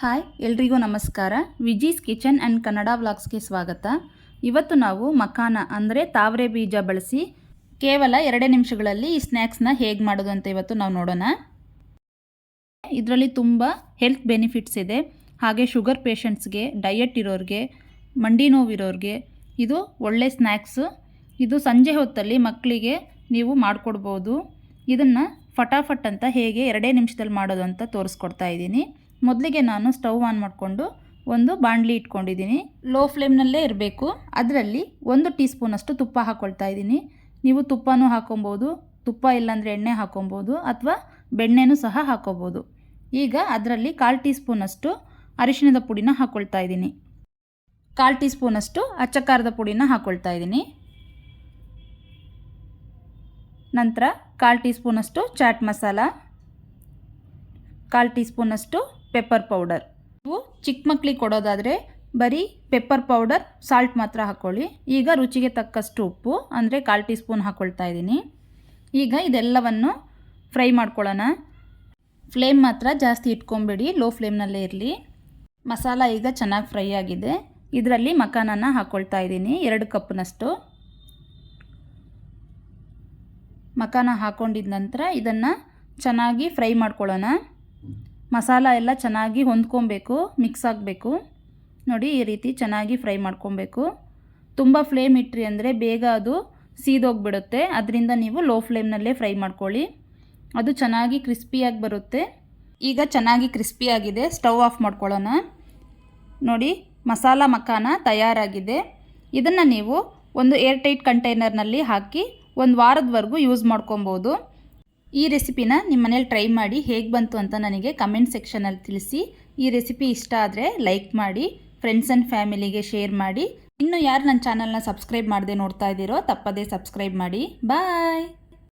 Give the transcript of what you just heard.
Hi, ಎಲ್ರಿಗೂ ನಮಸ್ಕಾರ. Viji's kitchen and Kannada ವ್ಲಾಗ್ಸ್ಗೆ ಸ್ವಾಗತ. ಇವತ್ತು ನಾವು ಮಖಾನ ಅಂದರೆ ತಾವರೆ ಬೀಜ ಬಳಸಿ ಕೇವಲ ಎರಡೇ ನಿಮಿಷಗಳಲ್ಲಿ ಈ ಸ್ನ್ಯಾಕ್ಸ್ನ ಹೇಗೆ ಮಾಡೋದು ಅಂತ ಇವತ್ತು ನಾವು ನೋಡೋಣ. ಇದರಲ್ಲಿ ತುಂಬ ಹೆಲ್ತ್ ಬೆನಿಫಿಟ್ಸ್ ಇದೆ. ಹಾಗೆ ಶುಗರ್ ಪೇಷಂಟ್ಸ್ಗೆ ಡಯಟ್ ಇರೋರಿಗೆ, ಮಂಡಿ ನೋವಿರೋರಿಗೆ ಇದು ಒಳ್ಳೆ ಸ್ನ್ಯಾಕ್ಸು ಇದು ಸಂಜೆ ಹೊತ್ತಲ್ಲಿ ಮಕ್ಕಳಿಗೆ ನೀವು ಮಾಡಿಕೊಡ್ಬೋದು. ಇದನ್ನು ಫಟಾಫಟ್ ಅಂತ ಹೇಗೆ ಎರಡೇ ನಿಮಿಷದಲ್ಲಿ ಮಾಡೋದು ಅಂತ ತೋರಿಸ್ಕೊಡ್ತಾ ಇದ್ದೀನಿ. ಮೊದಲಿಗೆ ನಾನು ಸ್ಟವ್ ಆನ್ ಮಾಡಿಕೊಂಡು ಒಂದು ಬಾಣಲಿ ಇಟ್ಕೊಂಡಿದ್ದೀನಿ. ಲೋ ಫ್ಲೇಮ್ನಲ್ಲೇ ಇರಬೇಕು. ಅದರಲ್ಲಿ ಒಂದು ಟೀ ಸ್ಪೂನಷ್ಟು ತುಪ್ಪ ಹಾಕ್ಕೊಳ್ತಾ ಇದ್ದೀನಿ. ನೀವು ತುಪ್ಪನೂ ಹಾಕೊಬೋದು, ತುಪ್ಪ ಇಲ್ಲಾಂದರೆ ಎಣ್ಣೆ ಹಾಕೊಬೋದು ಅಥವಾ ಬೆಣ್ಣೆನೂ ಸಹ ಹಾಕೋಬೋದು. ಈಗ ಅದರಲ್ಲಿ ಕಾಲು ಟೀ ಸ್ಪೂನಷ್ಟು ಅರಿಶಿಣದ ಪುಡಿನ ಹಾಕ್ಕೊಳ್ತಾ ಇದ್ದೀನಿ. ಕಾಲು ಟೀ ಸ್ಪೂನಷ್ಟು ಅಚ್ಚಕಾರದ ಪುಡಿನ ಹಾಕ್ಕೊಳ್ತಾ ಇದ್ದೀನಿ. ನಂತರ ಕಾಲು ಟೀ ಸ್ಪೂನಷ್ಟು ಚಾಟ್ ಮಸಾಲ, ಕಾಲು ಟೀ ಸ್ಪೂನಷ್ಟು ಪೆಪ್ಪರ್ ಪೌಡರ್ ನೀವು ಚಿಕ್ಕ ಮಕ್ಕಳಿಗೆ ಕೊಡೋದಾದರೆ ಬರೀ ಪೆಪ್ಪರ್ ಪೌಡರ್ ಸಾಲ್ಟ್ ಮಾತ್ರ ಹಾಕ್ಕೊಳ್ಳಿ ಈಗ ರುಚಿಗೆ ತಕ್ಕಷ್ಟು ಉಪ್ಪು, ಅಂದರೆ ಕಾಲು ಟೀ ಸ್ಪೂನ್ ಹಾಕ್ಕೊಳ್ತಾ ಇದ್ದೀನಿ. ಈಗ ಇದೆಲ್ಲವನ್ನು ಫ್ರೈ ಮಾಡ್ಕೊಳ್ಳೋಣ. ಫ್ಲೇಮ್ ಮಾತ್ರ ಜಾಸ್ತಿ ಇಟ್ಕೊಂಬೇಡಿ ಲೋ ಫ್ಲೇಮ್ನಲ್ಲೇ ಇರಲಿ. ಮಸಾಲ ಈಗ ಚೆನ್ನಾಗಿ ಫ್ರೈ ಆಗಿದೆ. ಇದರಲ್ಲಿ ಮಖಾನನ ಹಾಕ್ಕೊಳ್ತಾ ಇದ್ದೀನಿ, ಎರಡು ಕಪ್ನಷ್ಟು. ಮಖಾನ ಹಾಕ್ಕೊಂಡಿದ ನಂತರ ಇದನ್ನು ಚೆನ್ನಾಗಿ ಫ್ರೈ ಮಾಡ್ಕೊಳ್ಳೋಣ. ಮಸಾಲ ಎಲ್ಲ ಚೆನ್ನಾಗಿ ಹೊಂದ್ಕೊಬೇಕು ಮಿಕ್ಸ್ ಆಗಬೇಕು. ನೋಡಿ, ಈ ರೀತಿ ಚೆನ್ನಾಗಿ ಫ್ರೈ ಮಾಡ್ಕೊಬೇಕು. ತುಂಬ ಫ್ಲೇಮ್ ಇಟ್ರಿ ಅಂದರೆ ಬೇಗ ಅದು ಸೀದೋಗಿಬಿಡುತ್ತೆ. ಅದರಿಂದ ನೀವು ಲೋ ಫ್ಲೇಮ್ನಲ್ಲೇ ಫ್ರೈ ಮಾಡ್ಕೊಳ್ಳಿ. ಅದು ಚೆನ್ನಾಗಿ ಕ್ರಿಸ್ಪಿಯಾಗಿ ಬರುತ್ತೆ. ಈಗ ಚೆನ್ನಾಗಿ ಕ್ರಿಸ್ಪಿಯಾಗಿದೆ ಸ್ಟವ್ ಆಫ್ ಮಾಡ್ಕೊಳ್ಳೋಣ. ನೋಡಿ, ಮಸಾಲ ಮಖಾನ ತಯಾರಾಗಿದೆ. ಇದನ್ನು ನೀವು ಒಂದು ಏರ್ ಟೈಟ್ ಕಂಟೈನರ್ನಲ್ಲಿ ಹಾಕಿ ಒಂದು ವಾರದವರೆಗೂ ಯೂಸ್ ಮಾಡ್ಕೊಬೋದು. ಈ ರೆಸಿಪಿನ ನಿಮ್ಮ ಮನೇಲಿ ಟ್ರೈ ಮಾಡಿ ಹೇಗೆ ಬಂತು ಅಂತ ನನಗೆ ಕಮೆಂಟ್ ಸೆಕ್ಷನಲ್ಲಿ ತಿಳಿಸಿ. ಈ ರೆಸಿಪಿ ಇಷ್ಟ ಆದರೆ ಲೈಕ್ ಮಾಡಿ ಫ್ರೆಂಡ್ಸ್ ಆ್ಯಂಡ್ ಫ್ಯಾಮಿಲಿಗೆ ಶೇರ್ ಮಾಡಿ. ಇನ್ನು ಯಾರು ನನ್ನ ಚಾನಲ್ನ ಸಬ್ಸ್ಕ್ರೈಬ್ ಮಾಡದೆ ನೋಡ್ತಾ ಇದ್ದೀರೋ ತಪ್ಪದೇ ಸಬ್ಸ್ಕ್ರೈಬ್ ಮಾಡಿ. ಬಾಯ್